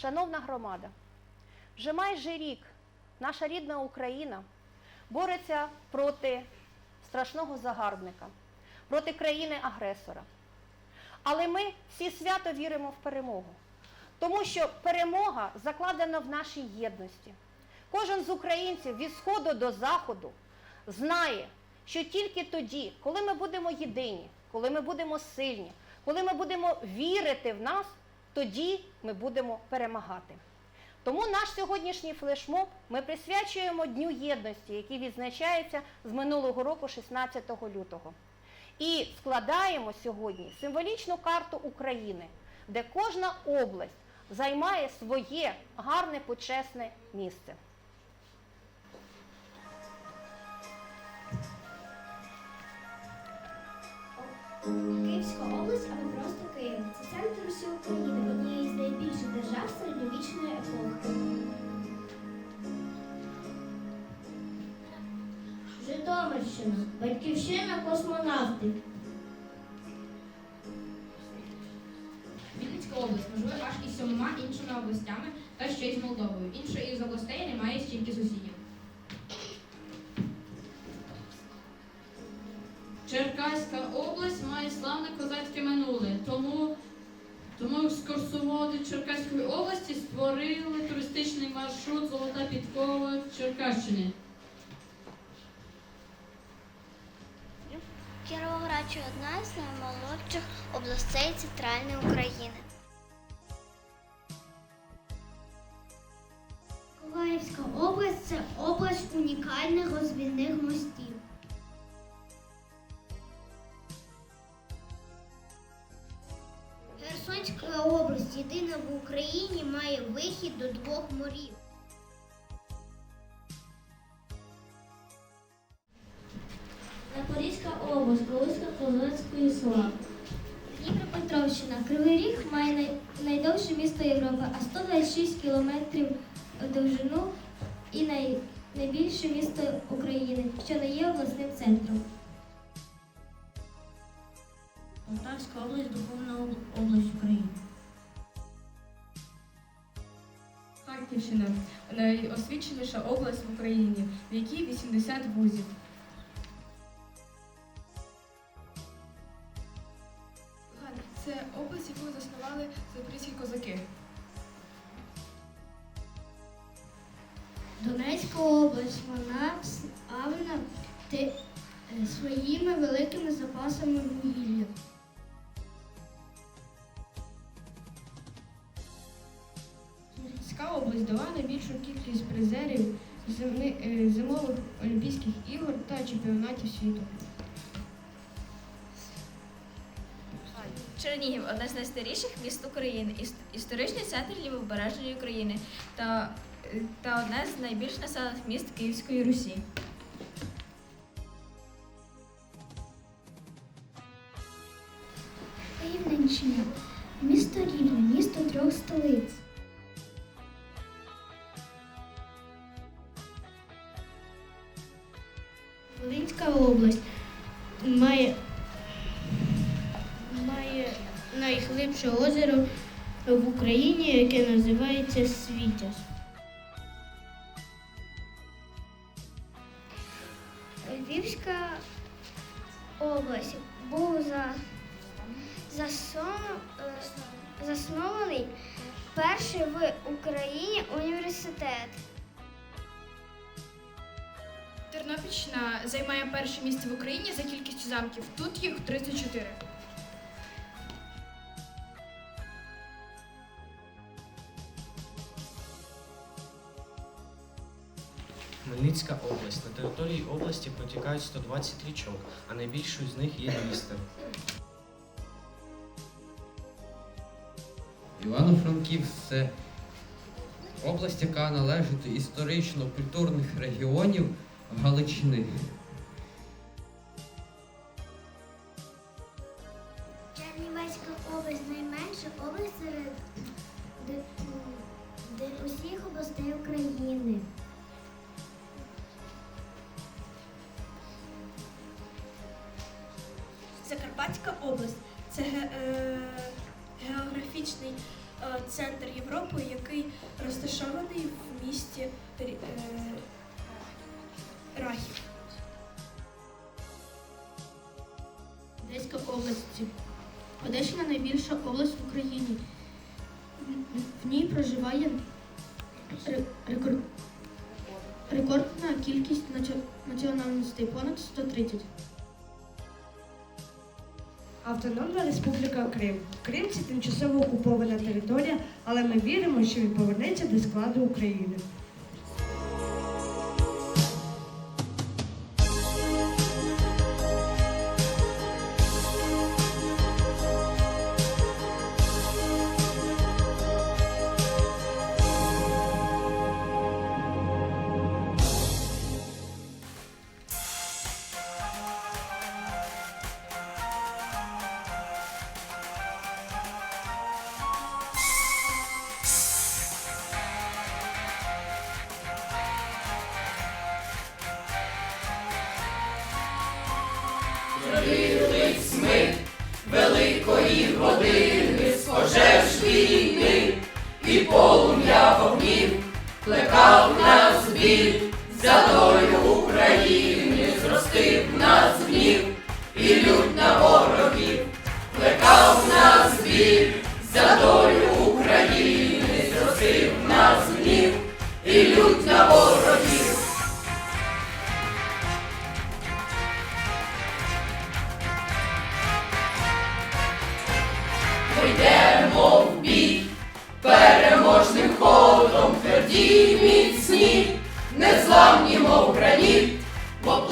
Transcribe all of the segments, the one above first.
Шановна громада, вже майже рік наша рідна Україна бореться проти страшного загарбника, проти країни-агресора. Але ми всі свято віримо в перемогу, тому що перемога закладена в нашій єдності. Кожен з українців від сходу до заходу знає, що тільки тоді, коли ми будемо єдині, коли ми будемо сильні, коли ми будемо вірити в нас, тоді ми будемо перемагати. Тому наш сьогоднішній флешмоб ми присвячуємо Дню єдності, який відзначається з минулого року, 16 лютого. І складаємо сьогодні символічну карту України, де кожна область займає своє гарне почесне місце. Київська область батьківщина космонавтів. Вінницька область межує аж із сьомома іншими областями та ще й з Молдовою. Іншої із областей немає стільки сусідів. Черкаська область має славне козацьке минуле, тому, тому екскурсоводи Черкаської області створили туристичний маршрут Золота підкова Черкащини. Кіровоградщина одна з наймолодших областей центральної України. Миколаївська область це область унікальних розвідних мостів. Херсонська область єдина в Україні має вихід до двох морів. Козацької слави. Дніпропетровщина. Кривий Ріг має найдовше місто Європи, а 126 кілометрів в довжину і най- найбільше місто України, що не є обласним центром. Полтавська область, духовна область України. Харківщина найосвіченіша область в Україні, в якій 80 вузів. Область, яку заснували запорізькі козаки. Донецька область, вона славна е, своїми великими запасами вугілля. Сумська область дала найбільшу кількість призерів е, зимових Олімпійських ігор та чемпіонатів світу. Чернігів одне з найстаріших міст України, історичний центр лівобережної України та, та одне з найбільш населених міст Київської Русі. Рівненщина. Місто Рівне, місто трьох столиць. Волинська область має найглибше озеро в Україні, яке називається Світязь. Львівська область був за, засон- е, заснований перший в Україні університет. Тернопільщина займає перше місце в Україні за кількістю замків. Тут їх 34. Хмельницька область. На території області протікають 120 річок, а найбільшою з них є Дністер. Івано-Франківськ це область, яка належить до історично-культурних регіонів Галичини. Закарпатська область це е, географічний е, центр Європи, який розташований в місті е, Рахів. Одеська область. Одещина найбільша область в Україні. В ній проживає рекордна кількість національностей понад 130. Автономна Республіка Крим. Крим це тимчасово окупована територія, але ми віримо, що він повернеться до складу України. мені години з пожеж війни і полум'я вогнів, плекав нас біль за долю.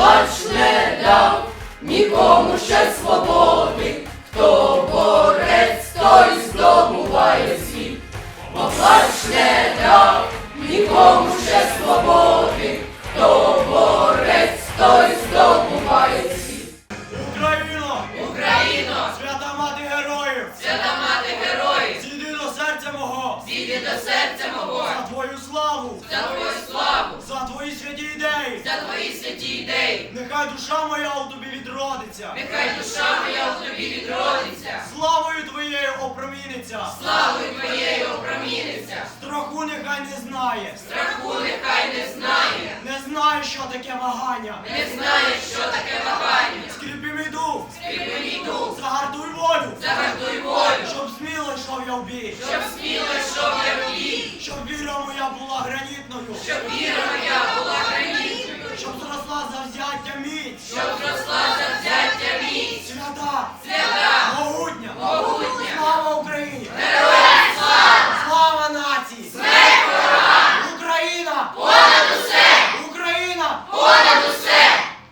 Україно! Душа моя у тобі відродиться! Славою твоєю опроміниться! Славою твоєю опроміниться! Страху нехай не знає! Страху нехай не знає! Не знає, що таке вагання! Не знає, що таке вагання! Скріпи мій дух! Скріпи мій дух! Загартуй волю! Загартуй волю! Щоб сміло йшов я в бій! Щоб сміло йшов я в бій! Щоб віра моя була гранітною! Щоб віра моя була гранітною! Щоб зросла завзяття міць! Щоб зросла Свята! Могутня! Могутня! Слава Україні! Слава! Нації! Україна! Понад усе! Україна! Понад усе!